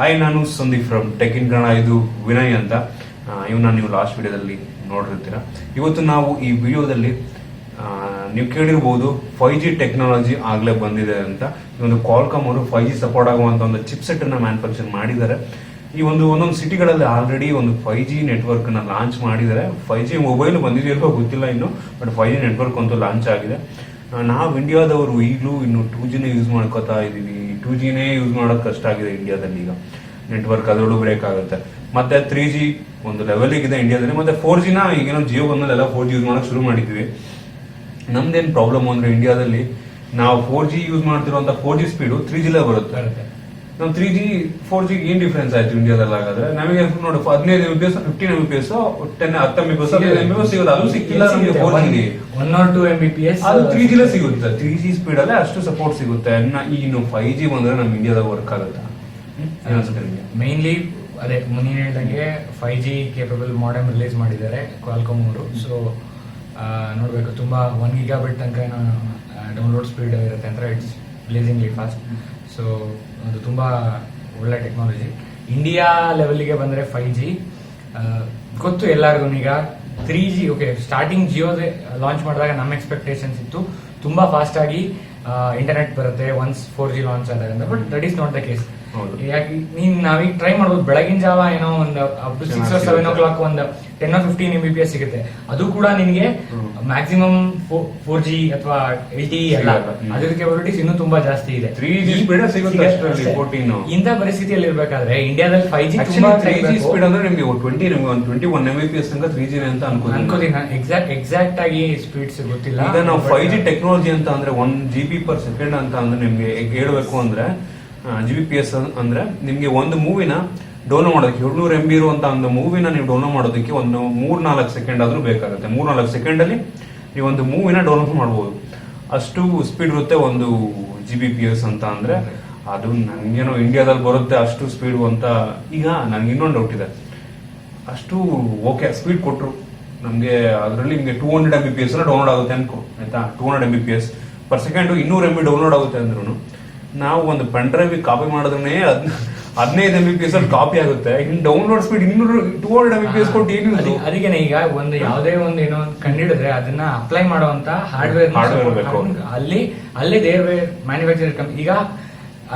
Hi ನಾನು Sandeep from tech in Kannada ಇದು ವಿನಯ್ ಅಂತ. ಇವನ್ನ ನೀವು ಲಾಸ್ಟ್ ವಿಡಿಯೋದಲ್ಲಿ ನೋಡಿರ್ತೀರ. ಇವತ್ತು ನಾವು ಈ ವಿಡಿಯೋದಲ್ಲಿ ನೀವು ಕೇಳಿರ್ಬೋದು ಫೈವ್ ಜಿ ಟೆಕ್ನಾಲಜಿ ಆಗಲೇ ಬಂದಿದೆ ಅಂತ. ಈ ಒಂದು ಕ್ವಾಲ್ಕಾಮ್ ಅವರು ಫೈವ್ ಜಿ ಸಪೋರ್ಟ್ ಆಗುವಂತ ಒಂದು ಚಿಪ್ಸೆಟ್ ಅನ್ನ ಮ್ಯಾನುಫ್ಯಾಕ್ಚರ್ ಮಾಡಿದ್ದಾರೆ. ಈ ಒಂದು ಒಂದೊಂದು ಸಿಟಿಗಳಲ್ಲಿ ಆಲ್ರೆಡಿ ಒಂದು ಫೈವ್ ಜಿ ನೆಟ್ವರ್ಕ್ನ ಲಾಂಚ್ ಮಾಡಿದ್ದಾರೆ. ಫೈವ್ ಜಿ ಮೊಬೈಲ್ ಬಂದಿದೆಯಲ್ಲೋ ಗೊತ್ತಿಲ್ಲ ಇನ್ನು ಬಟ್ ಫೈವ್ ಜಿ ನೆಟ್ವರ್ಕ್ ಅಂತೂ ಲಾಂಚ್ ಆಗಿದೆ. ನಾವು ಇಂಡಿಯಾದವರು ಈಗಲೂ ಇನ್ನು ಟೂ ಜಿನೇ ಯೂಸ್ ಮಾಡ್ಕೋತಾ ಇದ್ದೀವಿ ಟೂ ಜಿನೇ ಯೂಸ್ ಮಾಡೋದು ಕಷ್ಟ ಆಗಿದೆ ಇಂಡಿಯಾದಲ್ಲಿ ಈಗ. ನೆಟ್ವರ್ಕ್ ಅದರಲ್ಲೂ ಬ್ರೇಕ್ ಆಗುತ್ತೆ. ಮತ್ತೆ ತ್ರೀ ಜಿ ಒಂದು ಲೆವೆಲ್ ಇದೆ ಇಂಡಿಯಾದಲ್ಲಿ. ಮತ್ತೆ ಫೋರ್ ಜಿನ ಈಗೇನೋ ಜಿಯೋ ಬಂದಲ್ಲೆಲ್ಲ ಫೋರ್ ಜಿ ಯೂಸ್ ಮಾಡೋಕೆ ಶುರು ಮಾಡಿದ್ವಿ ನಮ್ದೇನ್ ಪ್ರಾಬ್ಲಮ್ ಅಂದ್ರೆ ಇಂಡಿಯಾದಲ್ಲಿ ನಾವು ಫೋರ್ ಜಿ ಯೂಸ್ ಮಾಡ್ತಿರುವಂತ ಫೋರ್ ಜಿ ಸ್ಪೀಡು ತ್ರೀ ಜಿಲೇ ಬರುತ್ತೆ. ನಾವು ತ್ರೀ ಜಿ ಫೋರ್ ಜಿ ಏನ್ ಡಿಫ್ರೆನ್ಸ್ ಆಯ್ತು ಇಂಡಿಯಾದಲ್ಲಿ ಹಾಗಾದ್ರೆ? ನಮಗೆ ನೋಡಿ ಹದಿನೈದು M B S fifteen M B S ten ಹತ್ತು M B S M B S ಸಿಗೋದು. ಅದು ಸಿಕ್ಕಿಲ್ಲ ನಮಗೆ four G one or two M B P S ಅದು ತ್ರೀ ಜಿಲೇ ಸಿಗುತ್ತೆ. ತ್ರೀ ಜಿ ಸ್ಪೀಡ್ ಅಲ್ಲೇ ಅಷ್ಟು ಸಪೋರ್ಟ್ ಸಿಗುತ್ತೆ. ಇನ್ನ ಫೈವ್ ಜಿ ಬಂದ್ರೆ ನಮ್ಮ ಇಂಡಿಯಾದಾಗ ವರ್ಕ್ ಆಗುತ್ತೆ. ಮೇನ್ಲಿ ಅದೇ ಮುಂದಿನ ಹೇಳ್ದಂಗೆ five G capable modem release ಮಾಡಿದ್ದಾರೆ ಕ್ವಾಲ್ಕಮ್ ಅವರು. ಸೊ ನೋಡಬೇಕು. ತುಂಬ ಒನ್ ಗಿಗಾ ಬಿಟ್ ತನಕ ಏನೋ ಡೌನ್ಲೋಡ್ ಸ್ಪೀಡ್ ಇರುತ್ತೆ ಅಂತ ಇಟ್ಸ್ ಬ್ಲೇಸಿಂಗ್ಲಿ ಫಾಸ್ಟ್ ಸೊ ಅದು ತುಂಬ ಒಳ್ಳೆ ಟೆಕ್ನಾಲಜಿ ಇಂಡಿಯಾ ಲೆವೆಲ್ಗೆ ಬಂದರೆ ಫೈವ್ ಜಿ ಗೊತ್ತು ಎಲ್ಲರಿಗೂ ಈಗ ತ್ರೀ ಜಿ ಓಕೆ ಸ್ಟಾರ್ಟಿಂಗ್ ಜಿಯೋದೇ ಲಾಂಚ್ ಮಾಡಿದಾಗ ನಮ್ಮ ಎಕ್ಸ್ಪೆಕ್ಟೇಷನ್ಸ್ ಇತ್ತು. ತುಂಬ ಫಾಸ್ಟ್ ಆಗಿ ಇಂಟರ್ನೆಟ್ ಬರುತ್ತೆ ಒನ್ಸ್ ಫೋರ್ ಜಿ ಲಾಂಚ್ ಆದಾಗ but that is not the case. ಯಾಕೆ ನೀನ್ ನಾವೀಗ ಟ್ರೈ ಮಾಡ್ಬೋದು. ಬೆಳಗಿನ ಜಾವ ಏನೋ ಒಂದು six or seven o'clock ಒಂದು ten fifteen M B P S ಸಿಗುತ್ತೆ. ಅದು ಕೂಡ ನಿನಗೆ ಮ್ಯಾಕ್ಸಿಮಮ್ ಫೋರ್ ಜಿ ಅಥವಾ ಎಲ್ ಟಿ ಎಲ್ಲ ಅದ್ರ ಕೆಪಾಬಿಲಿಟೀಸ್ ಇನ್ನೂ ತುಂಬಾ ಜಾಸ್ತಿ ಇದೆ. ತ್ರೀ ಜಿ ಸ್ಪೀಡ್ ಸಿಗುತ್ತೆ ಅಷ್ಟರಲ್ಲಿ, 14. ಇಂಥ ಪರಿಸ್ಥಿತಿಯಲ್ಲಿ ಇರಬೇಕಾದ್ರೆ ಇಂಡಿಯಾದಲ್ಲಿ ಫೈವ್ ಜಿ ತುಂಬಾ ತ್ರೀ ಜಿ ಸ್ಪೀಡ್ ಅಂದ್ರೆ ನಿಮಗೆ ಟ್ವೆಂಟಿ ನಿಮಗೆ ಒಂದು twenty one M B P S ತನಕ ತ್ರೀ ಜಿ ಅಂತ ಅನ್ಕೋತೀನಿ. ಅನ್ಕೋತೀನಿ. ಎಕ್ಸಾಕ್ಟ್ ಎಕ್ಸಾಕ್ಟ್ ಆಗಿ ಸ್ಪೀಡ್ ಸಿಗುತ್ತಿಲ್ಲ ಈಗ ನಾವು ಫೈವ್ ಜಿ ಟೆಕ್ನಾಲಜಿ ಅಂತ ಅಂದ್ರೆ one G B per second ಅಂತ ಅಂದ್ರೆ ನಿಮ್ಗೆ ಹೇಳ್ಬೇಕು ಅಂದ್ರೆ ಜಿ ಬಿ ಪಿ ಎಸ್ ಅಂದ್ರೆ ನಿಮ್ಗೆ ಒಂದು ಮೂವಿನ ಡೌನ್ಲೋಡ್ ಮಾಡೋದಕ್ಕೆ ಏಳ್ನೂರು ಎಂ ಬಿ ಇರುವಂತ ಒಂದು ಮೂವಿನ ನೀವು ಡೌನ್ಲೋಡ್ ಮಾಡೋದಕ್ಕೆ ಒಂದು ಮೂರ್ ನಾಲ್ಕು ಸೆಕೆಂಡ್ ಆದ್ರೂ ಬೇಕಾಗುತ್ತೆ. ಮೂರ್ ಸೆಕೆಂಡ್ ಅಲ್ಲಿ ನೀವು ಒಂದು ಮೂವಿನ ಡೌನ್ಲೋಡ್ ಮಾಡ್ಬೋದು. ಅಷ್ಟು ಸ್ಪೀಡ್ ಇರುತ್ತೆ ಒಂದು ಜಿ ಬಿ ಪಿ ಎಸ್ ಅಂತ ಅಂದ್ರೆ ಅದು ನನ್ಗೇನೋ ಇಂಡಿಯಾದಲ್ಲಿ ಬರುತ್ತೆ ಅಷ್ಟು ಸ್ಪೀಡ್ ಅಂತ ಈಗ ನನ್ಗೆ ಇನ್ನೊಂದು ಡೌಟ್ ಇದೆ. ಅಷ್ಟು ಓಕೆ ಸ್ಪೀಡ್ ಕೊಟ್ಟರು ನಮಗೆ ಅದರಲ್ಲಿ ನಿಮಗೆ two hundred M B P S download ಆಗುತ್ತೆ ಅನ್ಕೋ, ಆಯ್ತಾ? Two hundred M B P S per second ಇನ್ನೂರು ಎಂ ಬಿ ಡೌನ್ಲೋಡ್ ಆಗುತ್ತೆ ಅಂದ್ರೂ ನಾವು ಒಂದು ಪೆನ್ ಡ್ರೈವ್ ಕಾಪಿ ಮಾಡಿದ್ರೆ ಹದಿನೈದು ಎಂ ಬಿ ಪಿ ಎಸ್ ಅಲ್ಲಿ ಕಾಪಿ ಆಗುತ್ತೆ. ಇನ್ನು ಡೌನ್ಲೋಡ್ ಸ್ಪೀಡ್ ಇನ್ನೂರು two hundred M B P S ಕೊಟ್ಟು ಏನು ಅದಕ್ಕೆ ಈಗ ಒಂದು ಯಾವುದೇ ಒಂದು ಏನೋ ಕಂಡಿಡಿದ್ರೆ ಅದನ್ನ ಅಪ್ಲೈ ಮಾಡುವಂತ ಹಾರ್ಡ್ವೇರ್ ಅಲ್ಲಿ ಬೇಕು. ಅಲ್ಲಿ ಅಲ್ಲೇ ದೇರ್ ವೇರ್ ಮ್ಯಾನುಫ್ಯಾಕ್ಚರ್ ಈಗ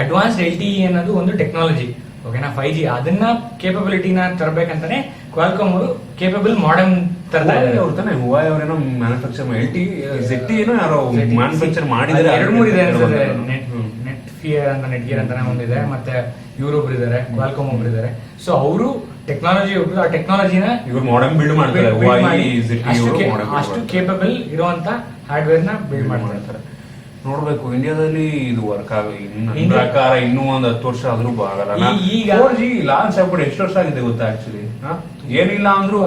ಅಡ್ವಾನ್ಸ್ ಎಲ್ ಟಿ ಅನ್ನೋದು ಒಂದು ಟೆಕ್ನಾಲಜಿ ಓಕೆನಾ ಫೈವ್ ಜಿ ಅದನ್ನ ಕೇಪಬಿಲಿಟಿನ ತರಬೇಕಂತಾನೆ ಕ್ವಾಲ್ಕಾಮ್ ಅವರು ಕೇಪಬಲ್ ಮಾಡರ್ನ್ ತರ್ತಾ ಇದ್ದಾರೆ. ಅವ್ರು ತಾನೇ ಹುವಾಯಿ ಅವ್ರೇನೋ ಮ್ಯಾನುಫ್ಯಾಕ್ಚರ್ ಎಲ್ ಟಿ ಏನೋ ಯಾರೋ ಮ್ಯಾನುಫ್ಯಾಕ್ಚರ್ ಮಾಡಿದ್ರೆ ಎರಡು ಮೂರು ಇದೆ ಫಿಯರ್ ಅಂತ ನೆಟ್ ಗಿಯರ್ ಅಂತಾನೆ ಒಂದಿದೆ ಮತ್ತೆ ಇವರು ಒಬ್ರು ಇದಾರೆ ಕ್ವಾಲ್ಕಾಮ್ ಒಬ್ರು ಇದಾರೆ. ಸೊ ಅವರು ಟೆಕ್ನಾಲಜಿ ಒಬ್ರು ಆ ಟೆಕ್ನಾಲಜಿನ ಇವ್ರು ಮಾಡರ್ನ್ ಬಿಲ್ಡ್ ಮಾಡ್ತಾರೆ ಅಷ್ಟು. ಕೇಪಬಲ್ ಇರುವಂತ ಹಾರ್ಡ್ವೇರ್ನ ಬಿಲ್ಡ್ ಮಾಡ್ತಾರೆ. ಮಾಡ್ತಾರೆ ನೋಡ್ಬೇಕು ಇಂಡಿಯಾದಲ್ಲಿ ಇದು ವರ್ಕ್ ಆಗ ಇನ್ನು ಪ್ರಕಾರ ಇನ್ನೂ ಒಂದ್ ಹತ್ತು ವರ್ಷ ಆದ್ರೂ ಆಗಲ್ಲ. ಈಗ- ಲಾಂಚ್ ಆಗ್ಬಿಟ್ಟು ಎಷ್ಟು ವರ್ಷ ಆಗಿದೆ ಗೊತ್ತಾ ಆಕ್ಚುಲಿ ಏನಿಲ್ಲ ಅಂದ್ರೂ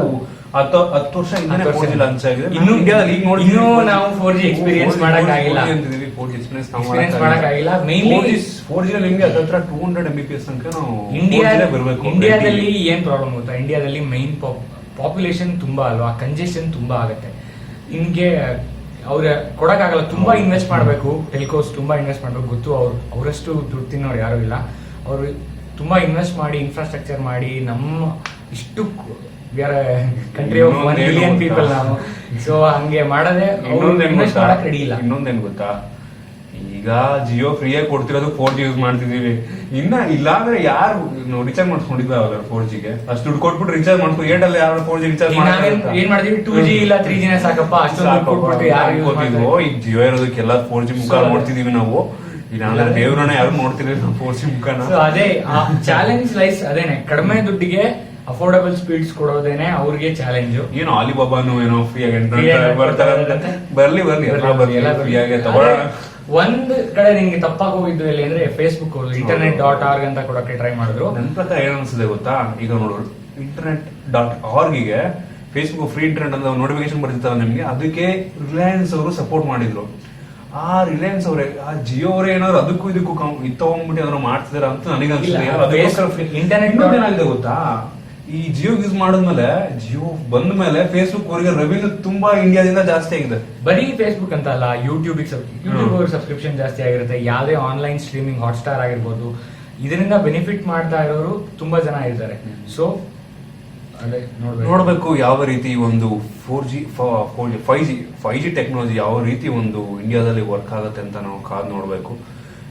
ಹತ್ತು ಹತ್ತು ವರ್ಷ ಇನ್ನೂ. ಫೋರ್ ಜಿ ಲಾಂಚ್ ಆಗಿದೆ. ಇನ್ನು- ಇಂಡಿಯಾದಲ್ಲಿ ಈಗ ನೋಡಿ ಇನ್ನೂ ನಾವು 4G ಆಗಿಲ್ಲ ಅಂತಿದೀವಿ ಫೋರ್ ಜಿ ಎಕ್ಸ್ಪೀರಿಯನ್ಸ್ ಮಾಡಕ್ ಆಗಿಲ್ಲ ಮೇನ್ ಫೋರ್ ಜಿ ನಿಮಗೆ ಹತ್ರ two hundred M B P S ತನಕ ನಾವು ಇಂಡಿಯಾ 4G ಬರ್ಬೇಕು ಇಂಡಿಯಾದಲ್ಲಿ ಏನ್ ಪ್ರಾಬ್ಲಮ್ ಗೊತ್ತಾ? ಇಂಡಿಯಾದಲ್ಲಿ ಮೈನ್ ಪಾಪ್ಯುಲೇಷನ್ ತುಂಬಾ ಅಲ್ವಾ? ಕಂಜೆಷನ್ ತುಂಬಾ ಆಗುತ್ತೆ. ನಿಮ್ಗೆ ಅವ್ರ ಕೊಡಕ್ಕಾಗಲ್ಲ. ತುಂಬಾ ಇನ್ವೆಸ್ಟ್ ಮಾಡಬೇಕು. ಟೆಲಿಕೋಸ್ ತುಂಬಾ ಇನ್ವೆಸ್ಟ್ ಮಾಡ್ಬೇಕು. ಗೊತ್ತು ಅವ್ರು ಅವರಷ್ಟು ದುಡ್ಡು ತಿನ್ನೋರು ಯಾರು ಇಲ್ಲ. ಅವರು ತುಂಬಾ ಇನ್ವೆಸ್ಟ್ ಮಾಡಿ ಇನ್ಫ್ರಾಸ್ಟ್ರಕ್ಚರ್ ಮಾಡಿ ನಮ್ಮ ಇಷ್ಟು ಕಂಟ್ರಿ ಆಫ್ ಒನ್ ಇನ್ನೊಂದೇನು ಪೀಪಲ್ ನಾವು. ಸೊ ಹಂಗೆ ಮಾಡದೆ ಇನ್ವೆಸ್ಟ್ ಗೊತ್ತಾ? ಮಾಡಕ್ ರೆಡಿ ಇಲ್ಲ. ಇನ್ನೊಂದೇನ್ ಗೊತ್ತಾ? ಈಗ ಜಿಯೋ ಫ್ರೀಯಾಗಿ ಕೊಡ್ತಿರೋದು ಫೋರ್ ಜಿ ಯೂಸ್ ಮಾಡ್ತಿದೀವಿ ಇನ್ನ ಇಲ್ಲ ಅಂದ್ರೆ ಯಾರು ರಿಚಾರ್ಜ್ ಮಾಡ್ಕೊಂಡಿದ್ದ ಫೋರ್ ಜಿಗೆ ಅಷ್ಟು ದುಡ್ಡು ಕೊಟ್ಬಿಟ್ಟು ರಿಚಾರ್ಜ್ ಮಾಡ್ಕೊಂಡು ಏರ್ಟೆಲ್ ಯಾರು ಫೋರ್ ಜಿ ರಿಚಾರ್ಜ್ ಏನ್ ಮಾಡ್ತೀವಿ? ಟೂ ಜಿ ಇಲ್ಲ ತ್ರೀ ಜಿನೇ ಸಾಕಪ್ಪ. ಕೊಟ್ಬಿಟ್ಟು ಯಾರು ಮಾಡ್ತಾರೆ? ಈಗ ಜಿಯೋ ಇರೋದಕ್ಕೆಲ್ಲ ಫೋರ್ ಜಿ ಮುಖ ನೋಡ್ತಿದೀವಿ ನಾವು. ದೇವ್ರನ್ನ ಯಾರು ನೋಡ್ತಿರ್ಲಿಲ್ಲ ನಾವು ಫೋರ್ ಜಿ ಮುಖನ. ಸೊ ಅದೇ ಚಾಲೆಂಜ್ ಲೈಸ್ ಅದೇನೆ. ಕಡಿಮೆ ದುಡ್ಡಿಗೆ ಅಫೋರ್ಡಬಲ್ ಸ್ಪೀಡ್ಸ್ ಕೊಡೋದೇನೆ ಅವ್ರಿಗೆ ಚಾಲೆಂಜ್ ಏನು ಆಲಿಬಾಬಾನು ಏನೋ ಫ್ರೀ ಆಗಿ ಬರ್ತಾರೆ. ಬರ್ಲಿ ಬರ್ಲಿ ಎಲ್ಲ ಬರ್ಲಿ ಫ್ರೀ ಆಗಿ ತಗೊಳ್ಳೋಣ ಒಂದ್ ಕಡೆ ನಿಮ್ಗೆ ತಪ್ಪಾಗಿ ಹೋಗಿದ್ದು ಎಲ್ಲಿ ಅಂದ್ರೆ ಫೇಸ್ಬುಕ್ ಇಂಟರ್ನೆಟ್ ಡಾಟ್ ಆರ್ಗ್ ಅಂತ ಕೊಡಕ್ಕೆ ಟ್ರೈ ಮಾಡಿದ್ರು. ನನ್ನ ಪ್ರಕಾರ ಏನ್ ಅನ್ಸುತ್ತೆ ಗೊತ್ತಾ? ಈಗ ನೋಡು ಇಂಟರ್ನೆಟ್ ಡಾಟ್ ಆರ್ಗಿಗೆ ಫೇಸ್ಬುಕ್ ಫ್ರೀ ಇಂಟರ್ನೆಟ್ ಅಂತ ನೋಟಿಫಿಕೇಶನ್ ಬರ್ತಿತ್ತಲ್ಲ ನಿಮ್ಗೆ ಅದಕ್ಕೆ ರಿಲಯನ್ಸ್ ಅವರು ಸಪೋರ್ಟ್ ಮಾಡಿದ್ರು. ಆ ರಿಲಯನ್ಸ್ ಅವರೇ ಆ ಜಿಯೋ ಅವರೇ ಏನಾದ್ರು ಅದಕ್ಕೂ ಇದಕ್ಕೂ ತಗೊಂಡ್ಬಿಟ್ಟು ಏನಾದ್ರು ಮಾಡ್ತಿದಾರ ಅಂತ ನನಗೆ ಅನ್ಸುತ್ತೆ. ಇಂಟರ್ನೆಟ್ ಏನಾಗಿದೆ ಗೊತ್ತಾ? ಈ ಜಿಯೋ ಯೂಸ್ ಮಾಡಿದ್ಮೇಲೆ ಜಿಯೋ ಬಂದ ಮೇಲೆ ಫೇಸ್ಬುಕ್ ಅವರಿಗೆ ರೆವಿನ್ಯೂ ತುಂಬಾ ಇಂಡಿಯಾದಿಂದ ಜಾಸ್ತಿ ಆಗಿದೆ. ಬರೀ ಫೇಸ್ಬುಕ್ ಅಂತ ಅಲ್ಲ ಯೂಟ್ಯೂಬ್ ಯೂಟ್ಯೂಬ್ ಅವ್ರ ಸಬ್ಸ್ಕ್ರಿಪ್ಷನ್ ಜಾಸ್ತಿ ಆಗಿರುತ್ತೆ. ಯಾವ್ದೇ ಆನ್ಲೈನ್ ಸ್ಟ್ರೀಮಿಂಗ್ ಹಾಟ್ಸ್ಟಾರ್ ಆಗಿರ್ಬೋದು. ಇದರಿಂದ ಬೆನಿಫಿಟ್ ಮಾಡ್ತಾ ಇರೋರು ತುಂಬಾ ಜನ ಇದ್ದಾರೆ. ಸೊ ನೋಡ್ಬೇಕು. ನೋಡಬೇಕು ಯಾವ ರೀತಿ ಒಂದು four G four G five G five G technology ಯಾವ ರೀತಿ ಒಂದು ಇಂಡಿಯಾದಲ್ಲಿ ವರ್ಕ್ ಆಗುತ್ತೆ ಅಂತ ನಾವು ಕಾದ್ ನೋಡಬೇಕು.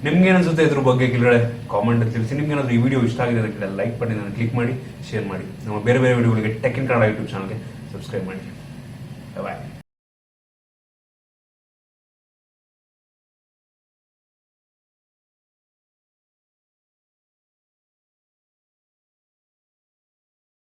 ನಿಮ್ಗೆ ಅನ್ಸುತ್ತೆ ಇದ್ರ ಬಗ್ಗೆ ಕೆಳಗಡೆ ಕಾಮೆಂಟ್ ತಿಳಿಸಿ. ನಿಮ್ಗೆ ಈ ವಿಡಿಯೋ ಇಷ್ಟ ಆಗಿದೆ ಅಂದ್ರೆ ಲೈಕ್ ಬಟನ್ ಅನ್ನು ಕ್ಲಿಕ್ ಮಾಡಿ ಶೇರ್ ಮಾಡಿ. ನಮ್ಮ ಬೇರೆ ಬೇರೆ ವಿಡಿಯೋಗಳಿಗೆ ಟೆಕ್ ಇನ್ ಕನ್ನಡ ಯೂಟ್ಯೂಬ್ ಚಾನಲ್ಗೆ ಸಬ್ಸ್ಕ್ರೈಬ್ ಮಾಡಿ. ಬಾಯ್